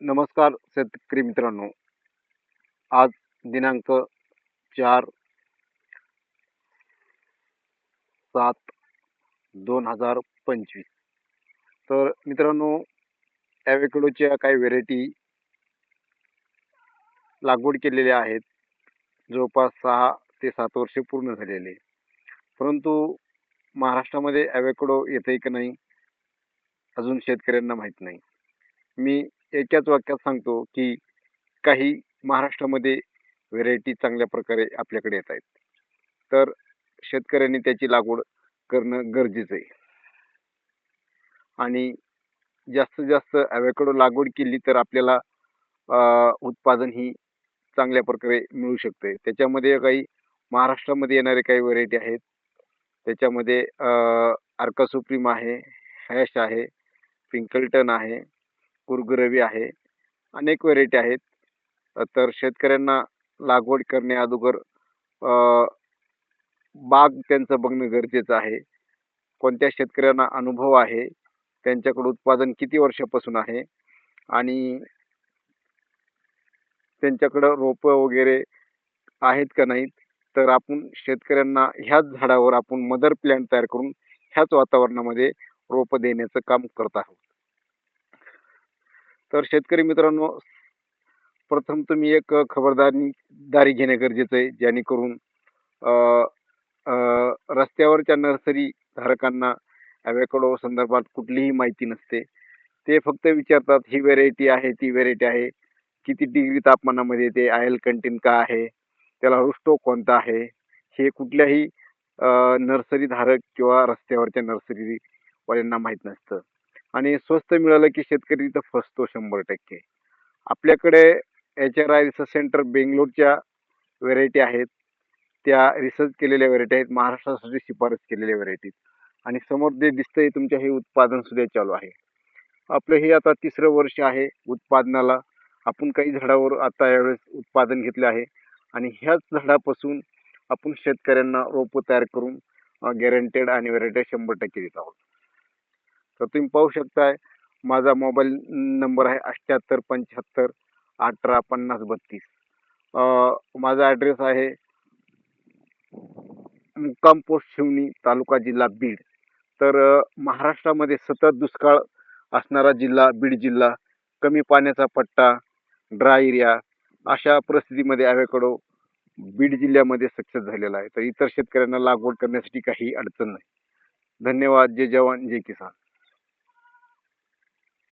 नमस्कार शेतकरी मित्रांनो. आज दिनांक चार सात दोन हजार पंचवीस. तर मित्रांनो ॲवेकडोच्या काही व्हेरायटी लागवड केलेल्या आहेत. जवळपास सहा ते सात वर्षे पूर्ण झालेले. परंतु महाराष्ट्रामध्ये ॲवेकडो येते की नाही अजून शेतकऱ्यांना माहीत नाही. मी एकाच वाक्यात सांगतो की काही महाराष्ट्रामध्ये व्हेरायटी चांगल्या प्रकारे आपल्याकडे येत आहेत. तर शेतकऱ्यांनी त्याची लागवड करणं गरजेचं आहे. आणि जास्तीत जास्त ॲवेकडो लागवड केली तर आपल्याला उत्पादन ही चांगल्या प्रकारे मिळू शकते त्याच्यामध्ये काही महाराष्ट्रामध्ये येणारे काही व्हरायटी आहेत. त्याच्यामध्ये अर्का सुप्रीम आहे हॅश आहे पिंकल्टन आहे कुरगुरवी आहे. अनेक व्हेरायटी आहेत. तर शेतकऱ्यांना लागवड करणे अगोदर बाग त्यांचं बघणं गरजेचं आहे. कोणत्या शेतकऱ्यांना अनुभव आहे? त्यांच्याकडे उत्पादन किती वर्षापासून आहे? आणि त्यांच्याकडं रोपं वगैरे आहेत का नाहीत? तर आपण शेतकऱ्यांना ह्याच झाडावर आपण मदर प्लॅन्ट तयार करून ह्याच वातावरणामध्ये रोपं देण्याचं काम करत आहोत. तर शेतकरी मित्रांनो प्रथम तुम्ही एक खबरदारी दारी घेणे गरजेचं आहे जेणेकरून रस्त्यावरच्या नर्सरी धारकांना ॲवेकडो संदर्भात कुठलीही माहिती नसते. ते फक्त विचारतात ही व्हेरायटी आहे ती व्हेरायटी आहे. किती डिग्री तापमानामध्ये येते आयल कंटेन का आहे? त्याला रुस्टो कोणता आहे? हे कुठल्याही नर्सरी धारक किंवा रस्त्यावरच्या नर्सरीवाल्यांना माहीत नसतं. आणि स्वस्त मिळालं की शेतकरी तिथं फसतो शंभर टक्के. आपल्याकडे H R I research centre बेंगलोरच्या variety आहेत. त्या रिसर्च केलेल्या व्हेरायटी आहेत. महाराष्ट्रासाठी शिफारस केलेल्या व्हेरायटी आणि समोर जे दिसतंय तुमच्या हे उत्पादन सुद्धा चालू आहे. आपलं हे आता तिसरं वर्ष आहे उत्पादनाला. आपण काही झाडावर आता यावेळेस उत्पादन घेतले आहे. आणि ह्याच झाडापासून आपण शेतकऱ्यांना रोपं तयार करून गॅरंटेड आणि व्हेरायटी शंभर टक्के देत आहोत. तर तुम्ही पाहू शकताय माझा मोबाईल नंबर आहे अठ्ठ्याहत्तर पंच्याहत्तर अठरा पन्नास बत्तीस. माझा ॲड्रेस आहे मुक्काम पोस्ट शिवणी तालुका जिल्हा बीड. तर महाराष्ट्रामध्ये सतत दुष्काळ असणारा जिल्हा बीड जिल्हा कमी पाण्याचा पट्टा ड्राय एरिया अशा परिस्थितीमध्ये ॲवेकडो बीड जिल्ह्यामध्ये सक्सेस झालेला आहे. तर इतर शेतकऱ्यांना लागवड करण्यासाठी काही अडचण नाही. धन्यवाद. जय जवान जय किसान.